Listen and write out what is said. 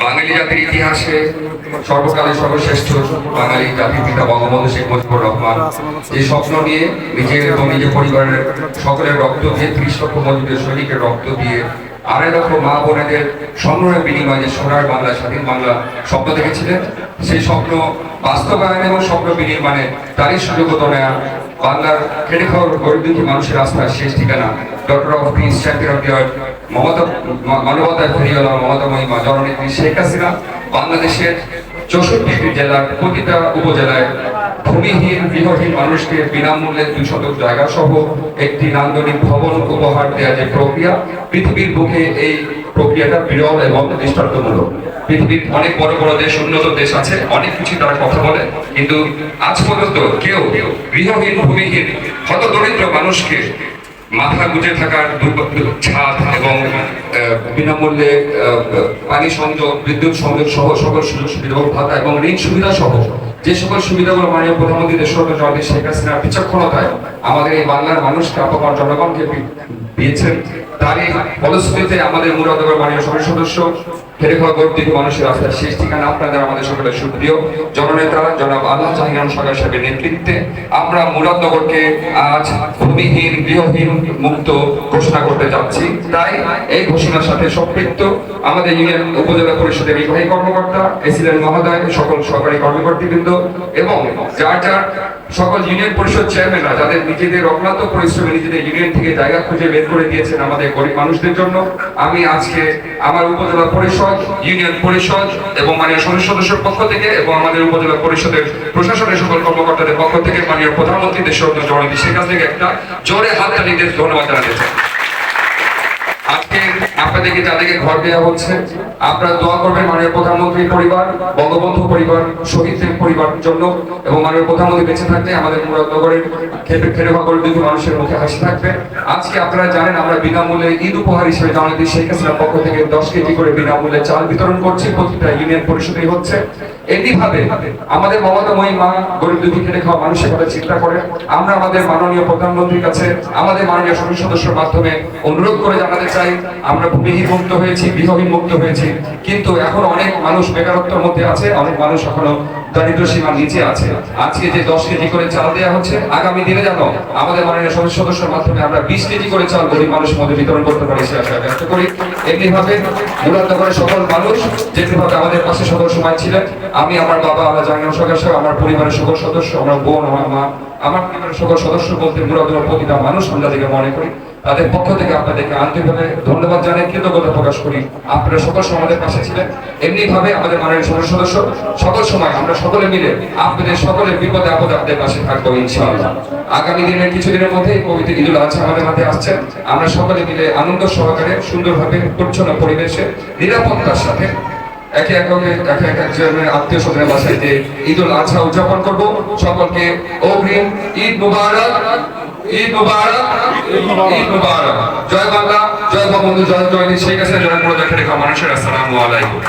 বাঙালি জাতির ইতিহাসে সর্বকালের সর্বশ্রেষ্ঠ বাঙালি জাতির পিতা বঙ্গবন্ধু শেখ মুজিবুর রহমান এই স্বপ্ন নিয়ে নিজের এবং নিজের পরিবারের সকলের রক্ত দিয়ে ত্রিশ লক্ষ মজুদের সৈনিকের রক্ত দিয়ে আড়াই লক্ষ মা বোনেদের সংগ্রহের বিনিময়ে সোনার বাংলা, স্বাধীন বাংলা স্বপ্ন দেখেছিলেন। সেই স্বপ্ন বাস্তবায়ন এবং স্বপ্ন বিনির্মাণে তারই সুযোগত নেয়া বাংলার খেটে খাওয়ার গরিব দুঃখী মানুষের রাস্তার শেষ ঠিকানা। Doctor of peace champion of year Mamata, মা- মানবতার ফেরিওয়ালা মমতা মহিমা, জননেত্রী শেখ হাসিনা, বাংলাদেশের চৌষট্টি জেলার প্রতিটা উপজেলায় ভূমিহীন গৃহহীন মানুষকে বিনামূল্যে দুই শতক জায়গা সহ একটি নান্দনিক ভবন উপহার দেওয়া যে প্রক্রিয়া, পৃথিবীর বুকে এই প্রক্রিয়াটা বিরল এবং দৃষ্টান্তমূলক। পৃথিবীর অনেক বড় বড় দেশ, উন্নত দেশ আছে, অনেক কিছু তারা কথা বলে, কিন্তু আজ পর্যন্ত কেউ গৃহহীন, ভূমিহীন হত দরিদ্র মানুষকে মাথা গুজে থাকার ছাদ এবং বিনামূল্যে পানি সংযোগ, বিদ্যুৎ সংযোগ সহ সকল সুযোগ সুবিধা, ভাতা এবং ঋণ সুবিধা সহ যে সকল সুবিধাগুলো মাননীয় প্রধানমন্ত্রী দেশ সরকার শেখ হাসিনার বিচক্ষণতায় আমাদের এই বাংলার মানুষকে, আপামর জনগণকে দিয়েছেন। তারই ফলশ্রুতিতে আমাদের মুরাদনগর মাননীয় সভার সদস্য খেটে খাওয়া গরিব দিকে মানুষের রাস্তার শেষ ঠিকানা আপনাদের আমাদের সকলের সুপ্রিয় জননেতা, জনাব আল্লাহ জাহিরান সরকার সাহেবের নেতৃত্বে আমরা মুরাদনগরকে আজ ভূমিহীন, গৃহহীন, মুক্ত ঘোষণা করতে যাচ্ছি। তাই এই ঘোষণার সাথে সম্পৃক্ত আমাদের ইউনিয়ন উপজেলা পরিষদের নির্বাহী কর্মকর্তা এসিডেন্ট মহোদয়, সকল সরকারি কর্মকর্তৃবৃন্দ এবং যার যার সকল ইউনিয়ন পরিষদ চেয়ারম্যানরা যাদের নিজেদের অক্লান্ত পরিশ্রমে নিজেদের ইউনিয়ন থেকে জায়গা খুঁজে বের করে দিয়েছেন আমাদের গরিব মানুষদের জন্য, আমি আজকে আমার উপজেলা পরিষদ, ইউনিয়ন পরিষদ এবং মাননীয় সংসদ সদস্যের পক্ষ থেকে এবং আমাদের উপজেলা পরিষদের প্রশাসনের সকল কর্মকর্তাদের পক্ষ থেকে মাননীয় প্রধানমন্ত্রী দেশের জননীতি শেখ হাসিনাকে একটা জোরে হাত তালিদের ধন্যবাদ জানাতে চাই। আজকে আপনাদেরকে যাদেরকে ঘর দেওয়া হচ্ছে আপনারা দোয়া করবেন মাননীয় প্রধানমন্ত্রীর পরিবার বঙ্গবন্ধু পরিবার, শহীদদের পরিবারের জন্য এবং মাননীয় প্রধানমন্ত্রী বেঁচে থাকলে আমাদের মুরাদনগরের খেপে খেলে ভাগর দুই মানুষের মুখে হাসি থাকবে। আজকে আপনারা জানেন আমরা বিনামূল্যে ঈদ উপহার হিসেবে জানাতে শেখ হাসিনার পক্ষ থেকে দশ কেজি করে বিনামূল্যে চাল বিতরণ করছি। প্রতিটা ইউনিয়ন পরিষদেই হচ্ছে। এমনি ভাবে আমাদের মমতাময়ী মা গরিব দুঃখী খেটে খাওয়া মানুষের কথা চিন্তা করে। আমরা আমাদের মাননীয় প্রধানমন্ত্রীর কাছে আমাদের মাননীয় সংসদ সদস্যের মাধ্যমে অনুরোধ করে জানাতে চাই, আমরা ভূমিহীন মুক্ত হয়েছি, গৃহহীন মুক্ত হয়েছি। কিন্তু এখন অনেক মানুষ বেকারত্বের মধ্যে আছে, অনেক মানুষ এখনও দারিদ্র সীমার নিচে আছে। আজকে যে দশ কেজি করে চাল দেওয়া হচ্ছে, আগামী দিনে জানো আমাদের মাননীয় সংসদ সদস্যের মাধ্যমে আমরা বিশ কেজি করে চাল গরিব মানুষের মধ্যে বিতরণ করতে পারি সে আশা ব্যক্ত করি। এমনি ভাবে মুরাদনগরের সকল মানুষ যেভাবে আমাদের পাশে সকল সময় ছিলেন, আমি, আমার বাবা, আমার জাহাঙ্গীর সরকার সাহেব আমার পরিবারের সকল সদস্য, আমার বোন, আমার মা, আমার পরিবারের সকল সদস্য বলতে মুরাদনগর প্রতিটা মানুষ আমরা দেখে মনে করি। তাদের পক্ষ থেকে আপনাদেরকে আন্তরিকভাবে ধন্যবাদ জানাই, কৃতজ্ঞতা প্রকাশ করি। আপনারা সকল সময় আমাদের পাশে ছিলেন। এমনি ভাবে আমাদের মাননীয় সংসদ সদস্য, সকল সময় আমরা সকলে মিলে আপনাদের সকলের বিপদে আপদে আপনাদের পাশে থাকব, ইনশাআল্লাহ। আগামী দিনের কিছুদিনের মধ্যে পবিত্র ঈদুল আজহা আমাদের হাতে আসছেন আমরা সকলে মিলে আনন্দ সহকারে, সুন্দরভাবে পরিচ্ছন্ন পরিবেশে, নিরাপত্তার সাথে একে একে একে এক একজনের আত্মীয় স্বজনের বাসায় যে ঈদুল আজহা উদযাপন করব। সকলকে অগ্রিম ঈদ মুবারক। ঈদ মুবারক ঈদ মুবারক। জয় বাংলা, জয় বঙ্গবন্ধু, জয় জয় শেখ হাসিনা জয় পুরো দেখে রেখা মানুষের আসসালামু আলাইকুম।